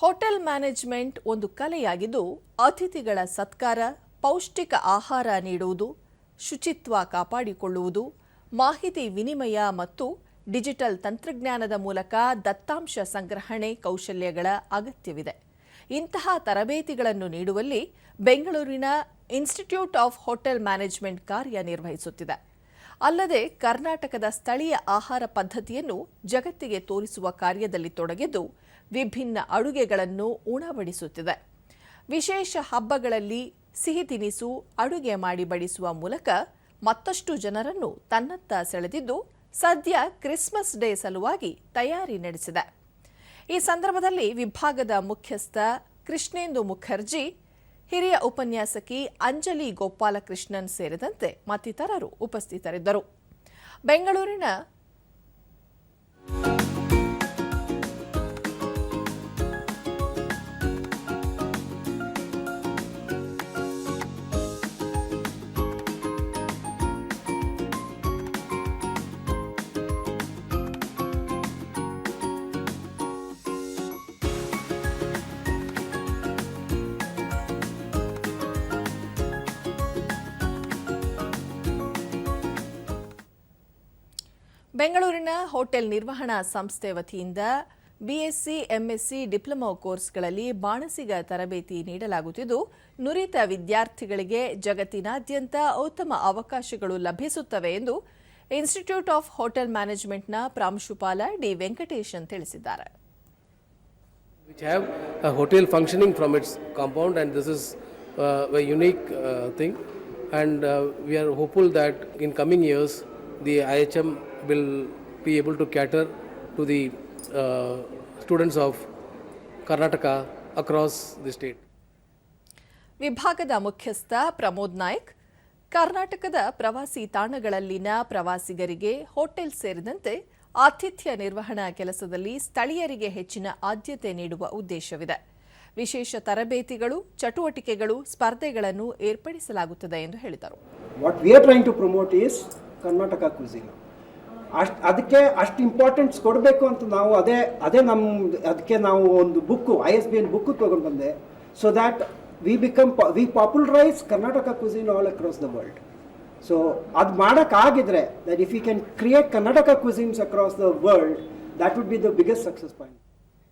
Hotel management ಒಂದು ಕಲೆಯಾಗಿದ್ದು, ಅತಿಥಿಗಳ ಸತ್ಕಾರ, ಪೌಷ್ಟಿಕ ಆಹಾರ ನೀಡುವುದು, ಶುಚಿತ್ವ ಕಾಪಾಡಿಕೊಳ್ಳುವುದು, ಮಾಹಿತಿ ವಿನಿಮಯ ಮತ್ತು ಡಿಜಿಟಲ್ ತಂತ್ರಜ್ಞಾನದ ಮೂಲಕ ದತ್ತಾಂಶ ಸಂಗ್ರಹಣೆ ಕೌಶಲ್ಯಗಳ ಅಗತ್ಯವಿದೆ. ಇಂತಹ ತರಬೇತಿಗಳನ್ನು ನೀಡುವಲ್ಲಿ ಬೆಂಗಳೂರಿನ ಇನ್ಸ್ಟಿಟ್ಯೂಟ್ ಆಫ್ ಹೋಟೆಲ್ ಮ್ಯಾನೇಜ್ಮೆಂಟ್ ಕಾರ್ಯನಿರ್ವಹಿಸುತ್ತಿದೆ. ಅಲ್ಲದೆ ಕರ್ನಾಟಕದ ಸ್ಥಳೀಯ ಆಹಾರ ಪದ್ಧತಿಯನ್ನು ಜಗತ್ತಿಗೆ ತೋರಿಸುವ ಕಾರ್ಯದಲ್ಲಿ ತೊಡಗಿದ್ದು ವಿಭಿನ್ನ ಅಡುಗೆಗಳನ್ನು ಉಣಬಡಿಸುತ್ತಿದೆ. ವಿಶೇಷ ಹಬ್ಬಗಳಲ್ಲಿ ಸಿಹಿ ತಿನಿಸು, ಅಡುಗೆ ಮಾಡಿ ಬಡಿಸುವ ಮೂಲಕ ಮತ್ತಷ್ಟು ಜನರನ್ನು ತನ್ನತ್ತ ಸೆಳೆದಿದ್ದು ಸದ್ಯ ಕ್ರಿಸ್ಮಸ್ ಡೇ ಸಲುವಾಗಿ ತಯಾರಿ ನಡೆಸಿದೆ. ಈ ಸಂದರ್ಭದಲ್ಲಿ ವಿಭಾಗದ ಮುಖ್ಯಸ್ಥ ಕೃಷ್ಣೇಂದು ಮುಖರ್ಜಿ ಹಿರಿಯ ಉಪನ್ಯಾಸಕಿ ಅಂಜಲಿ ಗೋಪಾಲಕೃಷ್ಣನ್ ಸೇರಿದಂತೆ ಮತ್ತಿತರರು ಉಪಸ್ಥಿತರಿದ್ದರು. ಬೆಂಗಳೂರಿನ ಬೆಂಗಳೂರಿನ ಹೋಟೆಲ್ ನಿರ್ವಹಣಾ ಸಂಸ್ಥೆ ವತಿಯಿಂದ ಬಿಎಸ್ಸಿ ಎಂಎಸ್ಸಿ ಡಿಪ್ಲೊಮಾ ಕೋರ್ಸ್ಗಳಲ್ಲಿ ಬಾಣಸಿಗ ತರಬೇತಿ ನೀಡಲಾಗುತ್ತಿದ್ದು ನುರಿತ ವಿದ್ಯಾರ್ಥಿಗಳಿಗೆ ಜಗತ್ತಿನಾದ್ಯಂತ ಉತ್ತಮ ಅವಕಾಶಗಳು ಲಭಿಸುತ್ತವೆ ಎಂದು ಇನ್ಸ್ಟಿಟ್ಯೂಟ್ ಆಫ್ ಹೋಟೆಲ್ ಮ್ಯಾನೇಜ್ಮೆಂಟ್ನ ಪ್ರಾಂಶುಪಾಲ ಡಿ ವೆಂಕಟೇಶನ್ ತಿಳಿಸಿದ್ದಾರೆ. Which have a hotel functioning from its compound and this is uh, a unique uh, thing. And uh, we are hopeful that in coming years the IHM will be able to cater to the uh, students of Karnataka across the state. ವಿಭಾಗದ ಮುಖ್ಯಸ್ಥ ಪ್ರಮೋದ್ ನಾಯ್ಕ್ ಕರ್ನಾಟಕದ ಪ್ರವಾಸಿ ತಾಣಗಳಲ್ಲಿನ ಪ್ರವಾಸಿಗರಿಗೆ hotel ಸೇರಿದಂತೆ ಆತಿಥ್ಯ ನಿರ್ವಹಣಾ ಕೆಲಸದಲ್ಲಿ ಸ್ಥಳೀಯರಿಗೆ ಹೆಚ್ಚಿನ ಆದ್ಯತೆ ನೀಡುವ ಉದ್ದೇಶವಿದೆ. ವಿಶೇಷ ತರಬೇತಿಗಳು ಚಟುವಟಿಕೆಗಳು ಸ್ಪರ್ಧೆಗಳನ್ನು ಏರ್ಪಡಿಸಲಾಗುತ್ತದೆ ಎಂದು ಹೇಳಿದರು. ಅಷ್ಟು, ಅದಕ್ಕೆ ಅಷ್ಟು ಇಂಪಾರ್ಟೆನ್ಸ್ ಕೊಡಬೇಕು ಅಂತ ನಾವು ಅದೇ ಅದೇ ನಮ್ಮ ಅದಕ್ಕೆ ನಾವು ಒಂದು book I S B N book ತೊಗೊಂಡು ಬಂದೆ. So that we become we popularise Karnataka cuisine all across the world so ಅದು ಮಾಡೋಕ್ಕಾಗಿದ್ರೆ that if you can create Karnataka cuisines across the world that would be the biggest success point